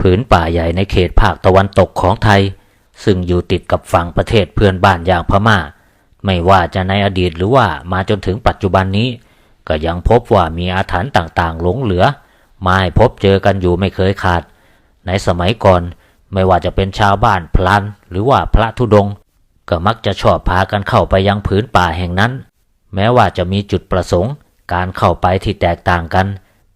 ผืนป่าใหญ่ในเขตภาคตะวันตกของไทย ซึ่งอยู่ติดกับฝั่งประเทศเพื่อนบ้านอย่างพม่า ไม่ว่าจะในอดีตหรือว่ามาจนถึงปัจจุบันนี้ ก็ยังพบว่ามีอาถรรพ์ต่างๆ หลงเหลือมาให้พบเจอกันอยู่ไม่เคยขาด ในสมัยก่อนไม่ว่าจะเป็นชาวบ้านพลันหรือว่าพระธุดงค์ก็มักจะชอบพากันเข้าไปยังผืนป่าแห่งนั้น แม้ว่าจะมีจุดประสงค์ การเข้าไปที่แตกต่างกัน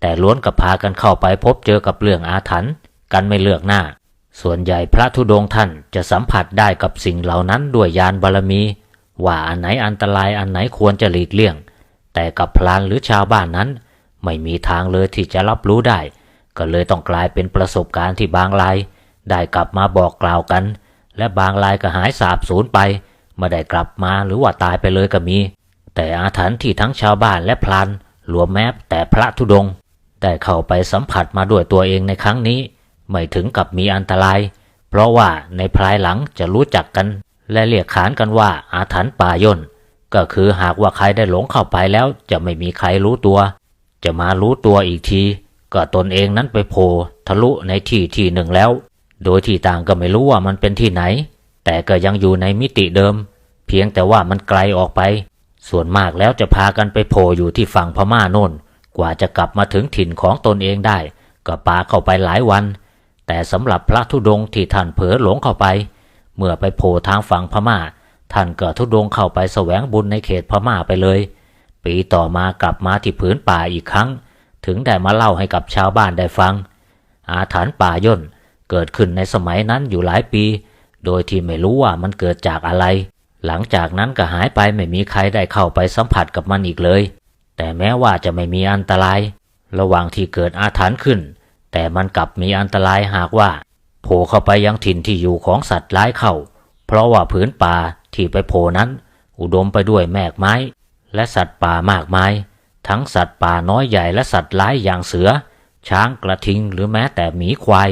แต่ล้วนกับพากันเข้าไปพบเจอกับเรื่องอาถรรพ์ กันไม่เลือกหน้า ส่วนใหญ่พระธุดงค์ท่านจะสัมผัสได้กับสิ่งเหล่านั้นด้วยยานบารมี ว่าอันไหนอันตรายอันไหนควรจะหลีกเลี่ยง แต่กับพลานหรือชาวบ้านนั้น ไม่มีทางเลยที่จะรับรู้ได้ ก็เลยต้องกลายเป็นประสบการณ์ที่บางรายได้กลับมาบอกกล่าวกัน และบางรายก็หายสาบสูญไปไม่ได้กลับมาหรือว่าตายไปเลยก็มี แต่อาถรรพ์ที่ทั้งชาวบ้านและพลานรวมแม้แต่พระธุดงค์ได้เข้าไปสัมผัสมาด้วยตัวเองในครั้งนี้ ไม่ถึงกับมีอันตราย เพราะว่าในภายหลังจะรู้จักกัน และเรียกขานกันว่าอาถรรพ์ป่าย่นก็คือหากว่าใครได้หลงเข้าไปแล้ว จะไม่มีใครรู้ตัว จะมารู้ตัวอีกที ก็ตนเองนั้นไปโผล่ทะลุในที่ที่หนึ่งแล้ว โดยที่ต่างก็ไม่รู้ว่ามันเป็นที่ไหน แต่ก็ยังอยู่ในมิติเดิม เพียงแต่ว่ามันไกลออกไป ส่วนมากแล้วจะพากันไปโผล่อยู่ที่ฝั่งพม่าโน่น กว่าจะกลับมาถึงถิ่นของตนเองได้ ก็ปาเข้าไปหลายวัน แต่สำหรับพระธุดงที่ท่านเผลอหลงเข้าไป เมื่อไปโผล่ทางฝั่งพม่า ท่านก็ธุดงเข้าไปแสวงบุญในเขตพม่าไปเลย ปีต่อมากลับมาที่ผืนป่าอีกครั้ง ถึงได้มาเล่าให้กับชาวบ้านได้ฟัง อาถรรพ์ป่าย่นเกิดขึ้นในสมัยนั้นอยู่หลายปี โดยที่ไม่รู้ว่ามันเกิดจากอะไร หลังจากนั้นก็หายไปไม่มีใครได้เข้าไปสัมผัสกับมันอีกเลย แต่แม้ว่าจะไม่มีอันตราย ระหว่างที่เกิดอาถรรพ์ขึ้น แต่มันกลับมีอันตรายหากว่าโผล่เข้าไปยังถิ่นที่อยู่ของสัตว์ร้ายเข้า เพราะว่าผืนป่าที่ไปโผล่นั้น อุดมไปด้วยแมกไม้ และสัตว์ป่ามากมาย ทั้งสัตว์ป่าน้อยใหญ่และสัตว์ร้ายอย่างเสือ ช้างกระทิงหรือแม้แต่หมีควาย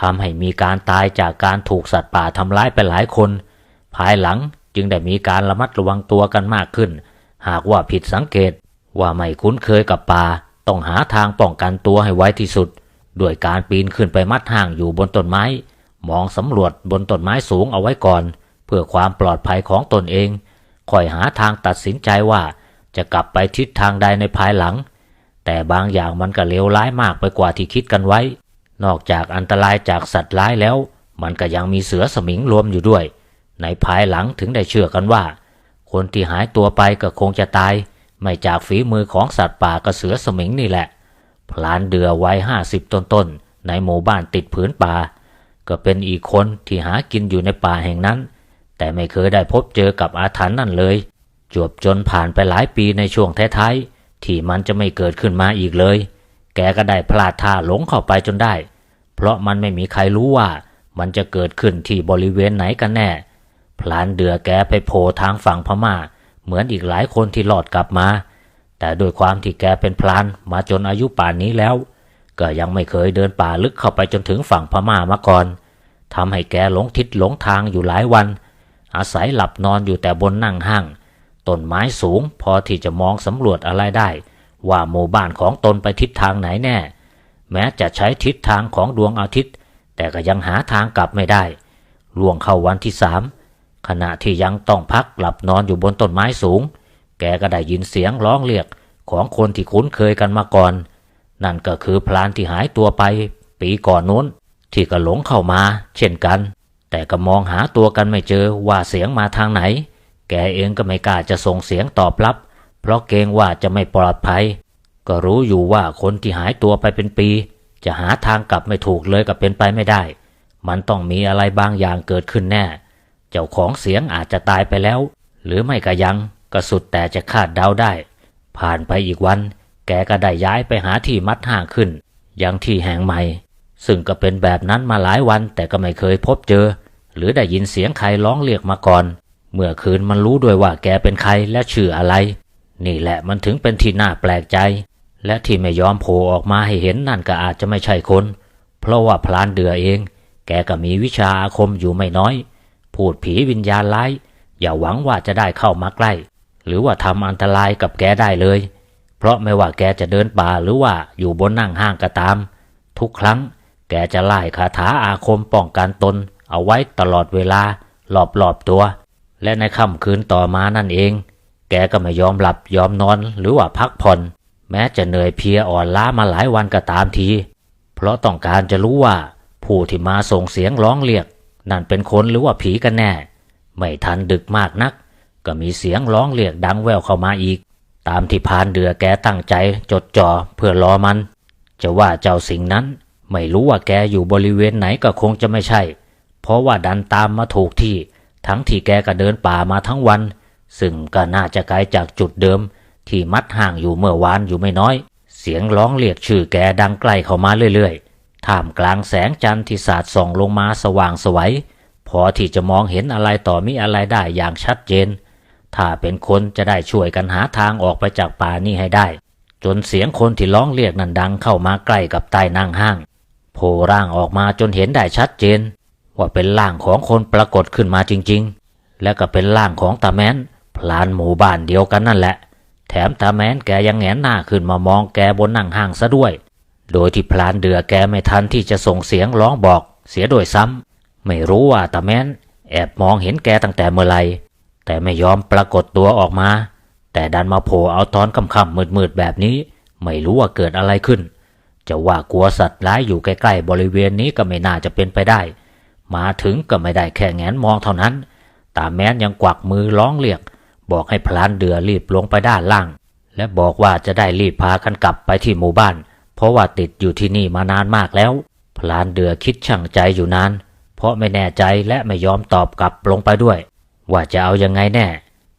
ทำให้มีการตายจากการถูกสัตว์ป่าทำร้ายไปหลายคน ภายหลังจึงได้มีการระมัดระวังตัวกันมากขึ้น หากว่าผิดสังเกตว่าไม่คุ้นเคยกับป่าต้องหาทางป้องกันตัวให้ไวที่สุด ด้วยการปีนขึ้นไปมัดห่างอยู่บนต้นไม้ มองสำรวจบนต้นไม้สูงเอาไว้ก่อน เพื่อความปลอดภัยของตนเองคอยหาทางตัดสินใจว่าจะกลับไปทิศทางใดในภายหลัง แต่บางอย่างมันก็เลวร้ายมากไปกว่าที่คิดกันไว้ นอกจากอันตรายจากสัตว์ร้ายแล้ว มันก็ยังมีเสือสมิงรวมอยู่ด้วย ในภายหลังถึงได้เชื่อกันว่า คนที่หายตัวไปก็คงจะตาย ไม่จากฝีมือของสัตว์ป่ากระเสือสมิงนี่แหละ พลานเดือวัยห้าสิบต้นๆในหมู่บ้านติดผืนป่า ก็เป็นอีกคนที่หากินอยู่ในป่าแห่งนั้น แต่ไม่เคยได้พบเจอกับอาถรรพ์นั่นเลย จวบจนผ่านไปหลายปีในช่วงท้ายๆที่มันจะไม่เกิดขึ้นมาอีกเลย แกก็ได้พลาดท่าหลงเข้าไปจนได้ เพราะมันไม่มีใครรู้ว่ามันจะเกิดขึ้นที่บริเวณไหนกันแน่ พลานเดือแกไปโผล่ทางฝั่งพม่า เหมือนอีกหลายคนที่หลอดกลับมา แต่โดยความที่แกเป็นพลานมาจนอายุป่านนี้แล้ว ก็ยังไม่เคยเดินป่าลึกเข้าไปจนถึงฝั่งพม่ามาก่อนทำให้แกหลงทิศหลงทางอยู่หลายวัน อาศัยหลับนอนอยู่แต่บนนั่งห้างต้นไม้สูงพอที่จะมองสำรวจอะไรได้ ว่าหมู่บ้านของตนไปทิศทางไหนแน่ แม้จะใช้ทิศทางของดวงอาทิตย์ แต่ก็ยังหาทางกลับไม่ได้ล่วงเข้าวันที่สามขณะที่ยังต้องพักหลับนอนอยู่บนต้นไม้สูง แกก็ได้ยินเสียงร้องเรียกของคนที่คุ้นเคยกันมาก่อน นั่นก็คือพลานที่หายตัวไป ปีก่อนนู้น ที่ก็หลงเข้ามา เช่นกัน แต่ก็มองหาตัวกันไม่เจอว่าเสียงมาทางไหน แกเองก็ไม่กล้าจะส่งเสียงตอบรับ เพราะเกรงว่าจะไม่ปลอดภัย ก็รู้อยู่ว่าคนที่หายตัวไปเป็นปี จะหาทางกลับไม่ถูกเลยก็เป็นไปไม่ได้ มันต้องมีอะไรบางอย่างเกิดขึ้นแน่ เจ้าของเสียงอาจจะตายไปแล้ว หรือไม่ก็ยัง ก็สุดแต่จะคาดเดาได้ ผ่านไปอีกวัน แกก็ได้ย้ายไปหาที่มัดห่างขึ้น ยังที่แห่งใหม่ ซึ่งก็เป็นแบบนั้นมาหลายวันแต่ก็ไม่เคยพบเจอ หรือได้ยินเสียงใครร้องเรียกมาก่อน เมื่อคืนมันรู้ด้วยว่าแกเป็นใครและชื่ออะไร นี่แหละมันถึงเป็นที่น่าแปลกใจ และที่ไม่ยอมโผล่ออกมาให้เห็นนั่นก็อาจจะไม่ใช่คน เพราะว่าพลานเดือเอง แกก็มีวิชาอาคมอยู่ไม่น้อย พูดผีวิญญาณร้ายอย่าหวังว่าจะได้เข้ามาใกล้ หรือว่าทำอันตรายกับแกได้เลย เพราะไม่ว่าแกจะเดินป่าหรือว่าอยู่บนนั่งห้างก็ตาม ทุกครั้งแกจะไล่คาถาอาคมป้องกันตน เอาไว้ตลอดเวลารอบๆอบตัว และในค่ำคืนต่อมานั่นเอง แกก็ไม่ยอมหลับยอมนอนหรือว่าพักผ่อน แม้จะเหนื่อยเพียอ่อนล้ามาหลายวันก็ตามที เพราะต้องการจะรู้ว่า ผู้ที่มาส่งเสียงร้องเรียก นั่นเป็นคนหรือว่าผีกันแน่ ไม่ทันดึกมากนัก ก็มีเสียงร้องเรียกดังแว่วเข้ามาอีก ตามที่พานเดือแกตั้งใจจดจ่อเพื่อรอมัน จะว่าเจ้าสิ่งนั้น ไม่รู้ว่าแกอยู่บริเวณไหนก็คงจะไม่ใช่ เพราะว่าดันตามมาถูกที่ ทั้งที่แกก็เดินป่ามาทั้งวัน ซึ่งก็น่าจะไกลจากจุดเดิม ที่มัดห่างอยู่เมื่อวานอยู่ไม่น้อย เสียงร้องเรียกชื่อแกดังใกล้เข้ามาเรื่อยๆ ท่ามกลางแสงจันทร์ที่สาดส่องลงมาสว่างสวยพอที่จะมองเห็นอะไรต่อมีอะไรได้อย่างชัดเจน ถ้าเป็นคนจะได้ช่วยกันหาทางออกไปจากป่านี้ให้ได้ จนเสียงคนที่ร้องเรียกนั้นดังเข้ามาใกล้กับใต้นั่งห้างโผล่ร่างออกมาจนเห็นได้ชัดเจน ว่าเป็นร่างของคนปรากฏขึ้นมาจริง ๆ และก็เป็นร่างของตาแมนพลานหมู่บ้านเดียวกันนั่นแหละ แถมตาแมนแกยังแงนหน้าขึ้นมามองแกบนนั่งห้างซะด้วย โดยที่พลานเดือแกไม่ทันที่จะส่งเสียงร้องบอก เสียโดยซ้ำไม่รู้ว่าตาแมนแอบมองเห็นแกตั้งแต่เมื่อไหร่ แต่ไม่ยอมปรากฏตัวออกมา แต่ดันมาโผล่เอาตอนค่ำๆมืดๆแบบนี้ ไม่รู้ว่าเกิดอะไรขึ้น จะว่ากลัวสัตว์ร้ายอยู่ใกล้ๆบริเวณนี้ก็ไม่น่าจะเป็นไปได้ มาถึงก็ไม่ได้แค่แงนมองเท่านั้น ตาแม้นยังกวักมือร้องเรียก บอกให้พลานเดือรีบลงไปด้านล่าง และบอกว่าจะได้รีบพากันกลับไปที่หมู่บ้าน เพราะว่าติดอยู่ที่นี่มานานมากแล้ว พลานเดือคิดช่างใจอยู่นาน เพราะไม่แน่ใจและไม่ยอมตอบกลับลงไปด้วย ว่าจะเอายังไงแน่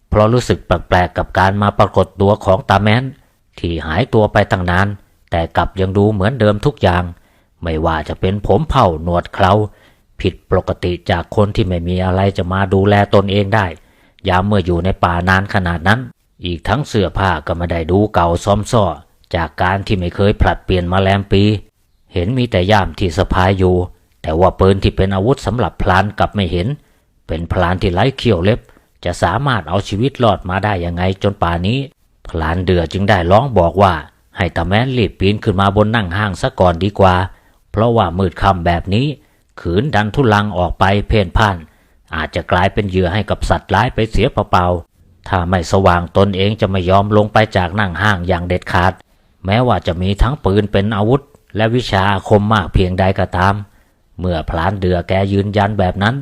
เพราะรู้สึกแปลกๆกับการมาปรากฏตัวของตาแมนที่หายตัวไปตั้งนาน แต่กลับยังดูเหมือนเดิมทุกอย่าง ไม่ว่าจะเป็นผมเผ่าหนวดเคราผิดปกติจากคนที่ไม่มีอะไรจะมาดูแลตนเองได้ ยามเมื่ออยู่ในป่านานขนาดนั้น อีกทั้งเสื้อผ้าก็ไม่ได้ดูเก่าซ้อมซ้อจากการที่ไม่เคยผลัดเปลี่ยนมาแลมปี เห็นมีแต่ย่ามที่สะพายอยู่ แต่ว่าปืนที่เป็นอาวุธสำหรับพลานกลับไม่เห็น เป็นพลานที่ไร้เขี้ยวเล็บ จะสามารถเอาชีวิตรอดมาได้ยังไงจนป่านี้ พลานเดือจึงได้ร้องบอกว่า ให้ตาแมนรีบปีนขึ้นมาบนนั่งห้างซะก่อนดีกว่า เพราะว่ามืดค่ำแบบนี้ ขืนดันทุลังออกไปเพ่นพ่าน อาจจะกลายเป็นเหยื่อให้กับสัตว์ร้ายไปเสียเปล่าๆถ้าไม่สว่างตนเองจะไม่ยอมลงไปจากนั่งห้างอย่างเด็ดขาด แม้ว่าจะมีทั้งปืนเป็นอาวุธ และวิชาอาคมมากเพียงใดก็ตาม เมื่อพลานเดือแกยืนยันแบบนั้น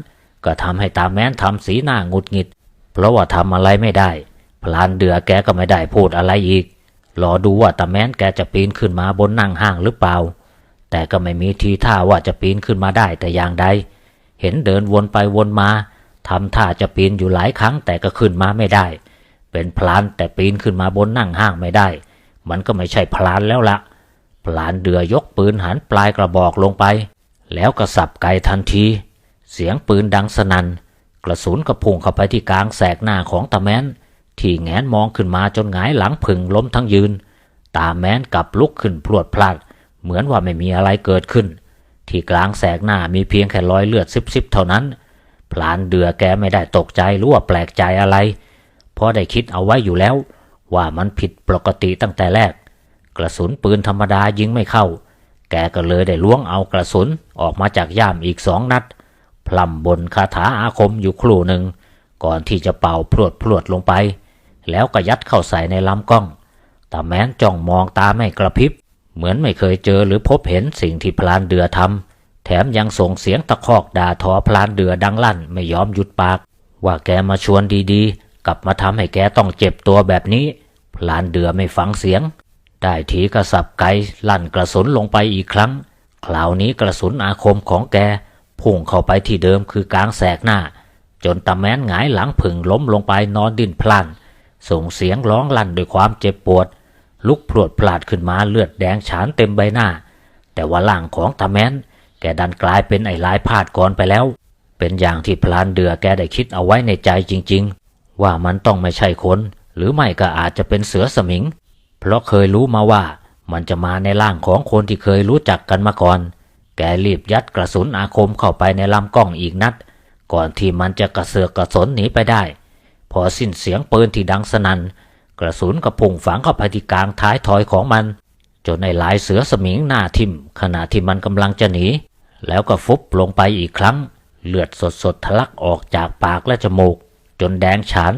ก็ทำให้ตาแม้นทำสีหน้าหงุดหงิด เพราะว่าทำอะไรไม่ได้ พลานเดือแกก็ไม่ได้พูดอะไรอีก รอดูว่าตาแม้นแกจะปีนขึ้นมาบนนั่งห้างหรือเปล่า แต่ก็ไม่มีทีท่าว่าจะปีนขึ้นมาได้แต่อย่างใด เห็นเดินวนไปวนมาทำท่าจะปีนอยู่หลายครั้งแต่ก็ขึ้นมาไม่ได้ เป็นพลานแต่ปีนขึ้นมาบนนั่งห้างไม่ได้ มันก็ไม่ใช่พลานแล้วละพลานเดือยกปืนหันปลายกระบอกลงไป แล้วก็สับไกทันที เสียงปืนดังสนัน่น กระสุนกระพุ่งเข้าไปที่กลางแสกหน้าของตาแมนที่แงนมองขึ้นมาจนหงายหลังผึ่งล้มทั้งยืน ตาแมนกลับลุกขึ้นพรวดพลาด เหมือนว่าไม่มีอะไรเกิดขึ้น ที่กลางแสกหน้ามีเพียงแค่รอยเลือดซิบๆเท่านั้นพลานเดือแกไม่ได้ตกใจหรือว่าแปลกใจอะไร เพราะได้คิดเอาไว้อยู่แล้ว ว่ามันผิดปกติตั้งแต่แรก กระสุนปืนธรรมดายิงไม่เข้า แกก็เลยได้ล้วงเอากระสุนออกมาจากย่ามอีกสองนัด พลัมบนคาถาอาคมอยู่ครู่หนึ่ง ก่อนที่จะเป่าพรวดพรวดลงไป แล้วก็ยัดเข้าใส่ในลำกล้องแต่แม้นจ้องมองตาไม่กระพริบ เหมือนไม่เคยเจอหรือพบเห็นสิ่งที่พลานเดือทำแถมยังส่งเสียงตะคอกด่าทอพลานเดือดังลั่นไม่ยอมหยุดปาก ว่าแกมาชวนดีๆ กลับมาทำให้แกต้องเจ็บตัวแบบนี้ พลานเดือไม่ฟังเสียง ได้ทีกระสับไกลั่นกระสุนลงไปอีกครั้ง คราวนี้กระสุนอาคมของแก พุ่งเข้าไปที่เดิมคือกลางแสกหน้า จนตาแมนหงายหลังผึ่งล้มลงไปนอนดิ้นพลัน ส่งเสียงร้องลั่นด้วยความเจ็บปวด ลุกพรวดพลาดขึ้นมาเลือดแดงฉานเต็มใบหน้า แต่ว่าล่างของตาแมนแกดันกลายเป็นไอ้ลายพาดก่อนไปแล้ว เป็นอย่างที่พลานเดือแกได้คิดเอาไว้ในใจจริง ๆ ว่ามันต้องไม่ใช่คน หรือไม่ก็อาจจะเป็นเสือสมิง เพราะเคยรู้มาว่ามันจะมาในร่างของคนที่เคยรู้จักกันมาก่อน แกรีบยัดกระสุนอาคมเข้าไปในลำกล้องอีกนัด ก่อนที่มันจะกระเสือกกระสนหนีไปได้ พอสิ้นเสียงปืนที่ดังสนัน่นกระสุนก็พุ่งฝังเข้าไปที่กลางท้ายทอยของมัน จนไอ้ลายเสือสมิงหน้าทิ่มขณะที่มันกำลังจะหนี แล้วก็ฟุบลงไปอีกครั้ง เลือดสดๆทะลักออกจากปากและจมูก จนแดงฉาน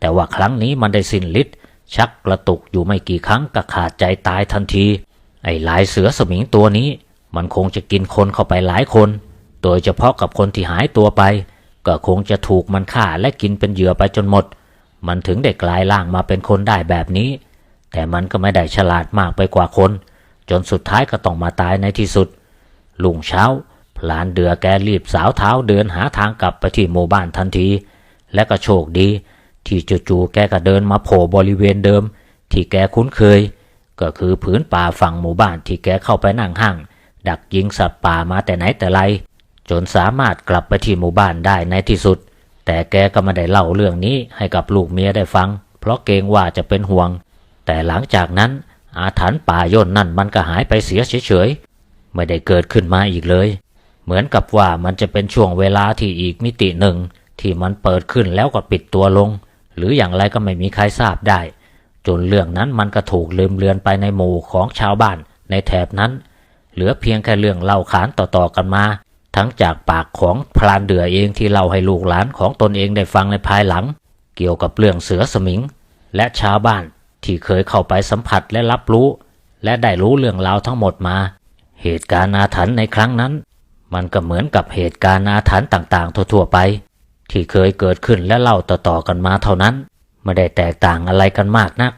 แต่ว่าครั้งนี้มันได้สิ้นฤทธิ์ชักกระตุกอยู่ไม่กี่ครั้งก็ขาดใจตายทันที ไอ้ลายเสือสมิงตัวนี้ มันคงจะกินคนเข้าไปหลายคน โดยเฉพาะกับคนที่หายตัวไป ก็คงจะถูกมันฆ่าและกินเป็นเหยื่อไปจนหมด มันถึงได้กลายร่างมาเป็นคนได้แบบนี้ แต่มันก็ไม่ได้ฉลาดมากไปกว่าคน จนสุดท้ายก็ต้องมาตายในที่สุด ลุงเช้าพลานเดือแกรีบสาวเท้าเดินหาทางกลับไปที่หมู่บ้านทันที และก็โชคดี ที่จู่ๆแกก็เดินมาโผล่บริเวณเดิม ที่แกคุ้นเคย ก็คือผืนป่าฝั่งหมู่บ้านที่แกเข้าไปนั่งห้าง ดักยิงสัตว์ป่ามาแต่ไหนแต่ไร จนสามารถกลับไปที่หมู่บ้านได้ในที่สุด แต่แกก็ไม่ได้เล่าเรื่องนี้ให้กับลูกเมียได้ฟัง เพราะเกรงว่าจะเป็นห่วง แต่หลังจากนั้นอาถรรพ์ป่าย่นนั่นมันก็หายไปเสียเฉยๆไม่ได้เกิดขึ้นมาอีกเลย เหมือนกับว่ามันจะเป็นช่วงเวลาที่อีกมิติหนึ่ง ที่มันเปิดขึ้นแล้วก็ปิดตัวลง หรืออย่างไรก็ไม่มีใครทราบได้ จนเรื่องนั้นมันก็ถูกลืมเลือนไปในหมู่ของชาวบ้านในแถบนั้น เหลือเพียงแค่เรื่องเล่าขานต่อๆกันมา ทั้งจากปากของพรานเดือเองที่เล่าให้ลูกหลานของตนเองได้ฟังในภายหลัง เกี่ยวกับเรื่องเสือสมิง และชาวบ้านที่เคยเข้าไปสัมผัสและรับรู้ และได้รู้เรื่องราวทั้งหมดมา เหตุการณ์อาถรรพ์ในครั้งนั้น มันก็เหมือนกับเหตุการณ์อาถรรพ์ต่างๆ ทั่วๆไป ที่เคยเกิดขึ้นและเล่าต่อๆกันมาเท่านั้นไม่ได้แตกต่างอะไรกันมากนัก